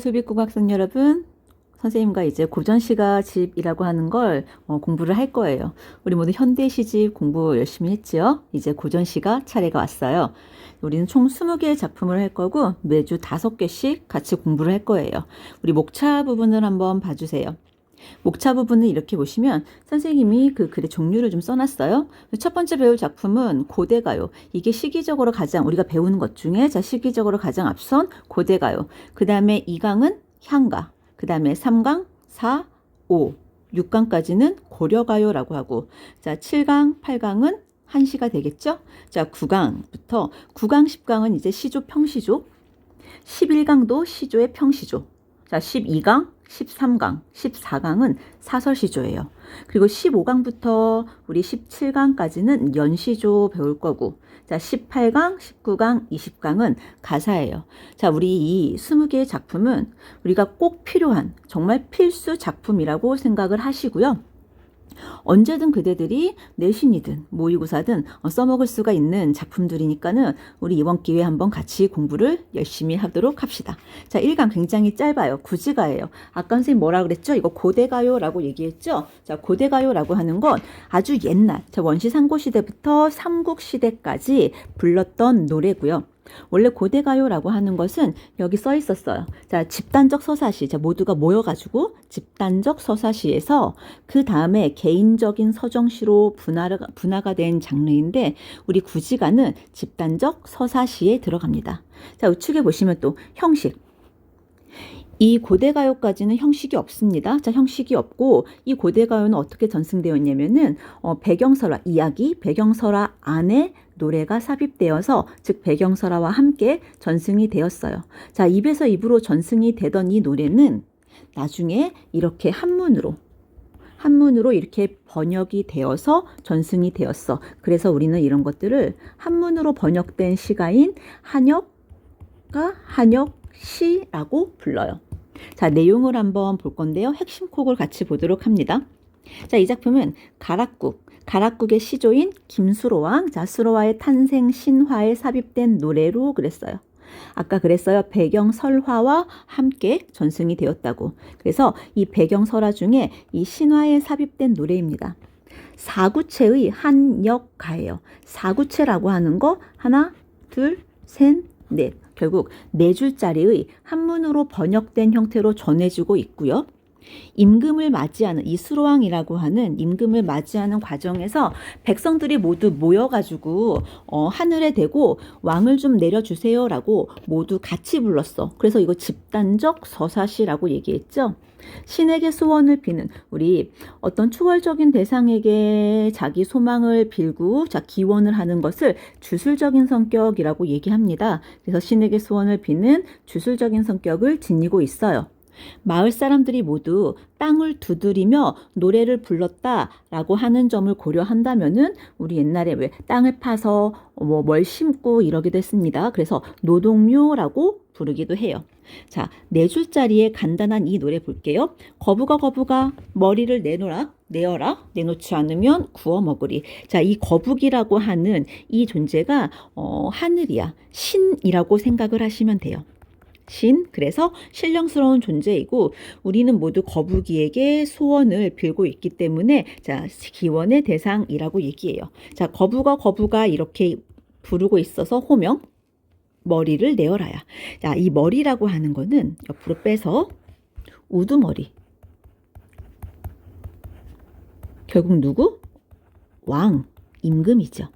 수비국 학생 여러분, 선생님과 이제 고전시가 집이라고 하는 걸 어, 공부를 할 거예요. 우리 모두 현대시집 공부 열심히 했지요? 이제 고전시가 차례가 왔어요. 우리는 총 20개의 작품을 할 거고 매주 5개씩 같이 공부를 할 거예요. 우리 목차 부분을 한번 봐주세요. 목차 부분을 이렇게 보시면 선생님이 그 글의 종류를 좀 써놨어요. 첫 번째 배울 작품은 고대가요. 이게 시기적으로 가장 우리가 배우는 것 중에 자 시기적으로 가장 앞선 고대가요. 그 다음에 2강은 향가. 그 다음에 3강, 4, 5, 6강까지는 고려가요라고 하고 자 7강, 8강은 한시가 되겠죠? 자 9강부터 9강, 10강은 이제 시조, 평시조 11강도 시조의 평시조 자 12강, 13강, 14강은 사설시조예요. 그리고 15강부터 우리 17강까지는 연시조 배울 거고, 자, 18강, 19강, 20강은 가사예요. 자, 우리 이 20개의 작품은 우리가 꼭 필요한, 정말 필수 작품이라고 생각을 하시고요. 언제든 그대들이 내신이든 모의고사든 어, 써먹을 수가 있는 작품들이니까는 우리 이번 기회에 한번 같이 공부를 열심히 하도록 합시다. 자, 1강 굉장히 짧아요. 구지가예요. 아까 선생님 뭐라 그랬죠? 이거 고대가요라고 얘기했죠? 자, 고대가요라고 하는 건 아주 옛날, 자, 원시 상고시대부터 삼국시대까지 불렀던 노래고요. 원래 고대가요라고 하는 것은 여기 써 있었어요. 자, 집단적 서사시. 자, 모두가 모여가지고 집단적 서사시에서 그 다음에 개인적인 서정시로 분화가, 분화가 된 장르인데 우리 구지가는 집단적 서사시에 들어갑니다. 자, 우측에 보시면 또 형식. 이 고대가요까지는 형식이 없습니다. 자, 형식이 없고 이 고대가요는 어떻게 전승되었냐면은 어, 배경설화, 이야기, 배경설화 안에 노래가 삽입되어서 즉 배경설화와 함께 전승이 되었어요. 자, 입에서 입으로 전승이 되던 이 노래는 나중에 이렇게 한문으로 한문으로 이렇게 번역이 되어서 전승이 되었어. 그래서 우리는 이런 것들을 한문으로 번역된 시가인 한역가 한역 시라고 불러요. 자, 내용을 한번 볼 건데요. 핵심 콕을 같이 보도록 합니다. 자, 이 작품은 가락국, 가락국의 시조인 김수로왕, 자, 수로와의 탄생 신화에 삽입된 노래로 그랬어요. 아까 그랬어요. 배경 설화와 함께 전승이 되었다고. 그래서 이 배경 설화 중에 이 신화에 삽입된 노래입니다. 사구체의 한 역가예요. 사구체라고 하는 거 하나, 둘, 셋, 넷. 결국 네 줄짜리의 한문으로 번역된 형태로 전해지고 있고요. 임금을 맞이하는 이 수로왕이라고 하는 임금을 맞이하는 과정에서 백성들이 모두 모여가지고 어, 하늘에 대고 왕을 좀 내려주세요라고 모두 같이 불렀어. 그래서 이거 집단적 서사시라고 얘기했죠. 신에게 소원을 비는 우리 어떤 초월적인 대상에게 자기 소망을 빌고 자 기원을 하는 것을 주술적인 성격이라고 얘기합니다. 그래서 신에게 소원을 비는 주술적인 성격을 지니고 있어요. 마을 사람들이 모두 땅을 두드리며 노래를 불렀다라고 하는 점을 고려한다면은 우리 옛날에 왜 땅을 파서 뭐 뭘 심고 이러기도 했습니다. 그래서 노동요라고 부르기도 해요. 자, 네 줄짜리의 간단한 이 노래 볼게요. 거부가 거부가 머리를 내놓라, 내어라, 내놓지 않으면 구워 먹으리. 자, 이 거북이라고 하는 이 존재가 어, 하늘이야, 신이라고 생각을 하시면 돼요. 신, 그래서 신령스러운 존재이고 우리는 모두 거북이에게 소원을 빌고 있기 때문에 자, 기원의 대상이라고 얘기해요. 자, 거부가 거부가 이렇게 부르고 있어서 호명 머리를 내어라야. 자, 이 머리라고 하는 거는 옆으로 빼서 우두머리. 결국 누구? 왕, 임금이죠.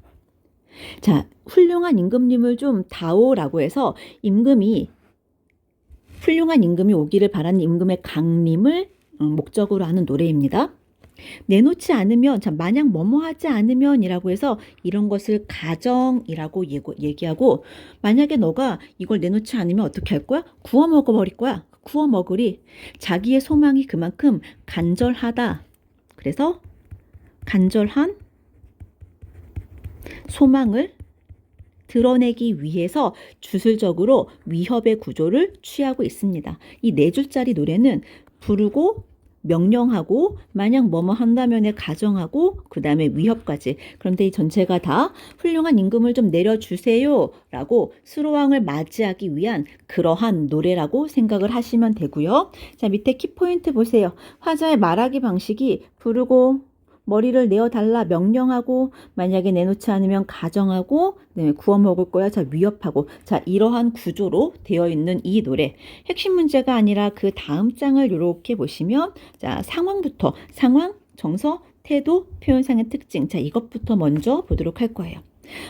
자, 훌륭한 임금님을 좀 다오라고 해서 임금이 훌륭한 임금이 오기를 바라는 임금의 강림을 어, 목적으로 하는 노래입니다. 내놓지 않으면, 자, 만약 뭐뭐 하지 않으면이라고 해서 이런 것을 가정이라고 얘기하고, 만약에 너가 이걸 내놓지 않으면 어떻게 할 거야? 구워 먹어버릴 거야. 구워 먹으리. 자기의 소망이 그만큼 간절하다. 그래서 간절한 소망을 드러내기 위해서 주술적으로 위협의 구조를 취하고 있습니다. 이 네 줄짜리 노래는 부르고 명령하고 만약 뭐뭐 한다면에 가정하고 그 다음에 위협까지. 그런데 이 전체가 다 훌륭한 임금을 좀 내려주세요 라고 수로왕을 맞이하기 위한 그러한 노래라고 생각을 하시면 되고요. 자 밑에 키포인트 보세요. 화자의 말하기 방식이 부르고 머리를 내어달라 명령하고 만약에 내놓지 않으면 가정하고 네, 구워 먹을 거야. 자 위협하고. 자 이러한 구조로 되어 있는 이 노래. 핵심 문제가 아니라 그 다음 장을 이렇게 보시면 자 상황부터 상황 정서 태도 표현상의 특징. 자 이것부터 먼저 보도록 할 거예요.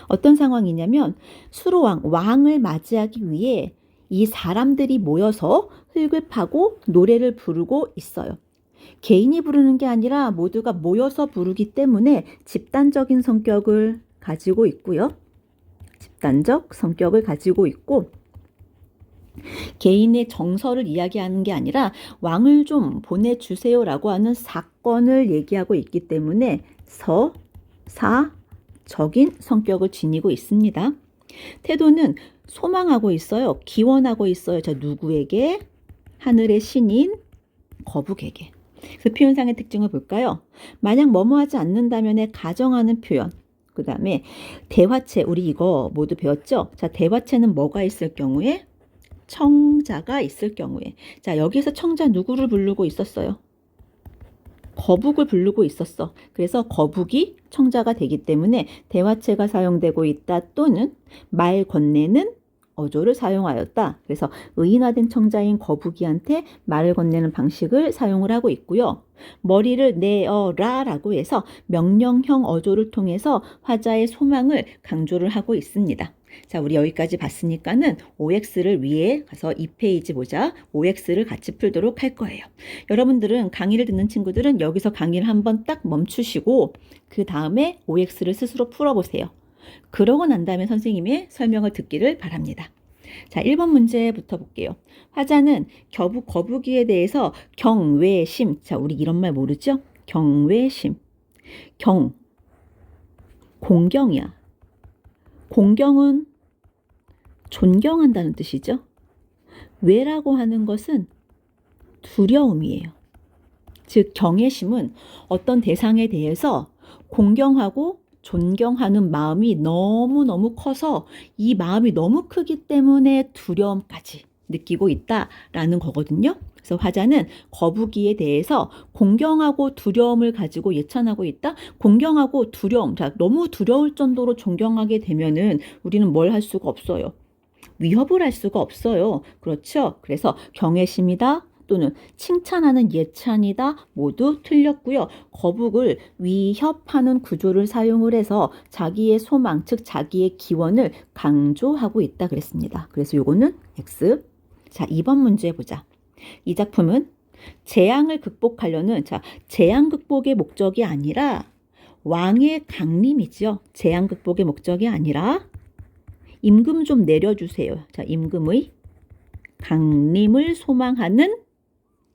어떤 상황이냐면 수로왕 왕을 맞이하기 위해 이 사람들이 모여서 흙을 파고 노래를 부르고 있어요. 개인이 부르는 게 아니라 모두가 모여서 부르기 때문에 집단적인 성격을 가지고 있고요. 집단적 성격을 가지고 있고 개인의 정서를 이야기하는 게 아니라 왕을 좀 보내주세요라고 하는 사건을 얘기하고 있기 때문에 서, 사, 적인 성격을 지니고 있습니다. 태도는 소망하고 있어요. 기원하고 있어요. 자, 누구에게? 하늘의 신인 거북에게. 그 표현상의 특징을 볼까요? 만약 뭐뭐 하지 않는다면에 가정하는 표현. 그 다음에 대화체. 우리 이거 모두 배웠죠? 자, 대화체는 뭐가 있을 경우에? 청자가 있을 경우에. 자, 여기서 청자 누구를 부르고 있었어요? 거북을 부르고 있었어. 그래서 거북이 청자가 되기 때문에 대화체가 사용되고 있다 또는 말 건네는 어조를 사용하였다. 그래서 의인화된 청자인 거북이한테 말을 건네는 방식을 사용을 하고 있고요. 머리를 내어라라고 해서 명령형 어조를 통해서 화자의 소망을 강조를 하고 있습니다. 자, 우리 여기까지 봤으니까는 OX를 위에 가서 2페이지 보자. OX를 같이 풀도록 할 거예요. 여러분들은 강의를 듣는 친구들은 여기서 강의를 한번 딱 멈추시고 그 다음에 OX를 스스로 풀어보세요. 그러고 난 다음에 선생님의 설명을 듣기를 바랍니다. 자, 1번 문제부터 볼게요. 화자는 거북, 거북이에 대해서 경외심. 자, 우리 이런 말 모르죠? 경외심. 경. 공경이야. 공경은 존경한다는 뜻이죠. 왜라고 하는 것은 두려움이에요. 즉, 경외심은 어떤 대상에 대해서 공경하고 존경하는 마음이 너무너무 커서 이 마음이 너무 크기 때문에 두려움까지 느끼고 있다라는 거거든요. 그래서 화자는 거북이에 대해서 공경하고 두려움을 가지고 예찬하고 있다. 공경하고 두려움. 자, 너무 두려울 정도로 존경하게 되면은 우리는 뭘 할 수가 없어요. 위협을 할 수가 없어요. 그렇죠? 그래서 경외심이다. 또는 칭찬하는 예찬이다 모두 틀렸고요. 거북을 위협하는 구조를 사용을 해서 자기의 소망 즉 자기의 기원을 강조하고 있다 그랬습니다. 그래서 요거는 X. 자, 2번 문제 보자. 이 작품은 재앙을 극복하려는 자, 재앙 극복의 목적이 아니라 왕의 강림이죠. 재앙 극복의 목적이 아니라 임금 좀 내려주세요. 자, 임금의 강림을 소망하는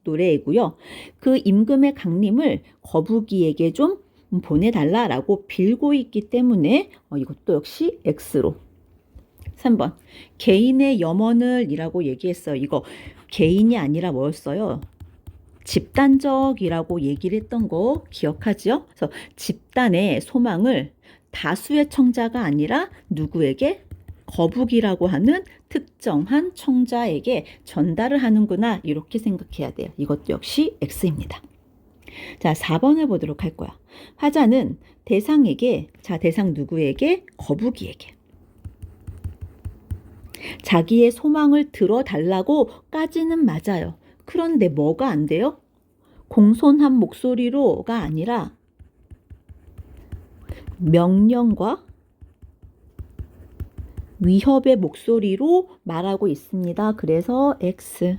노래이고요. 그 임금의 강림을 거북이에게 좀 보내달라라고 빌고 있기 때문에 어, 이것도 역시 X로. 3번 개인의 염원을 이라고 얘기했어요. 이거 개인이 아니라 뭐였어요? 집단적이라고 얘기를 했던 거 기억하죠? 그래서 집단의 소망을 다수의 청자가 아니라 누구에게 거북이라고 하는 특정한 청자에게 전달을 하는구나 이렇게 생각해야 돼요. 이것도 역시 X입니다. 자, 4번을 보도록 할 거야. 화자는 대상에게, 자, 대상 누구에게? 거북이에게. 자기의 소망을 들어달라고까지는 맞아요. 그런데 뭐가 안 돼요? 공손한 목소리로가 아니라 명령과 위협의 목소리로 말하고 있습니다. 그래서 X.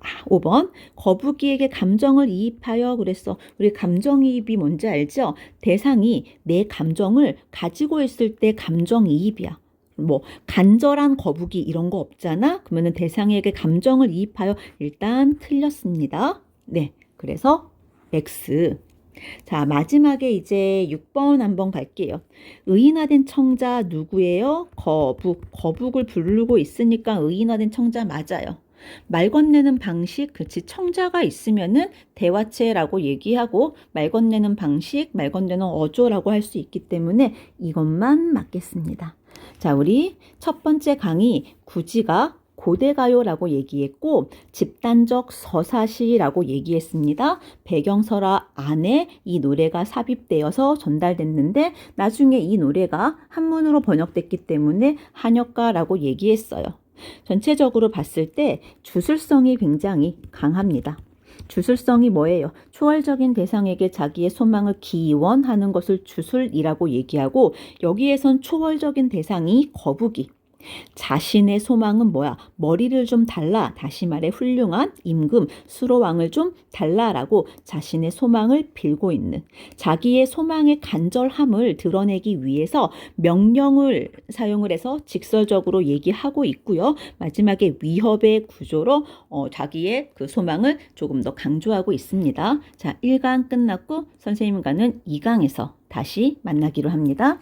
아, 5번 거북이에게 감정을 이입하여 그랬어. 우리 감정이입이 뭔지 알죠? 대상이 내 감정을 가지고 있을 때 감정이입이야. 뭐 간절한 거북이 이런 거 없잖아. 그러면은 대상에게 감정을 이입하여 일단 틀렸습니다. 네. 그래서 X. 자, 마지막에 이제 6번 한번 갈게요. 의인화된 청자 누구예요? 거북. 거북을 부르고 있으니까 의인화된 청자 맞아요. 말 건네는 방식, 그치, 청자가 있으면은 대화체라고 얘기하고 말 건네는 방식, 말 건네는 어조라고 할 수 있기 때문에 이것만 맞겠습니다. 자, 우리 첫 번째 강의 구지가 고대가요라고 얘기했고 집단적 서사시라고 얘기했습니다. 배경설화 안에 이 노래가 삽입되어서 전달됐는데 나중에 이 노래가 한문으로 번역됐기 때문에 한역가라고 얘기했어요. 전체적으로 봤을 때 주술성이 굉장히 강합니다. 주술성이 뭐예요? 초월적인 대상에게 자기의 소망을 기원하는 것을 주술이라고 얘기하고 여기에선 초월적인 대상이 거북이. 자신의 소망은 뭐야? 머리를 좀 달라. 다시 말해 훌륭한 임금 수로왕을 좀 달라라고 자신의 소망을 빌고 있는 자기의 소망의 간절함을 드러내기 위해서 명령을 사용을 해서 직설적으로 얘기하고 있고요. 마지막에 위협의 구조로 어, 자기의 그 소망을 조금 더 강조하고 있습니다. 자, 1강 끝났고 선생님과는 2강에서 다시 만나기로 합니다.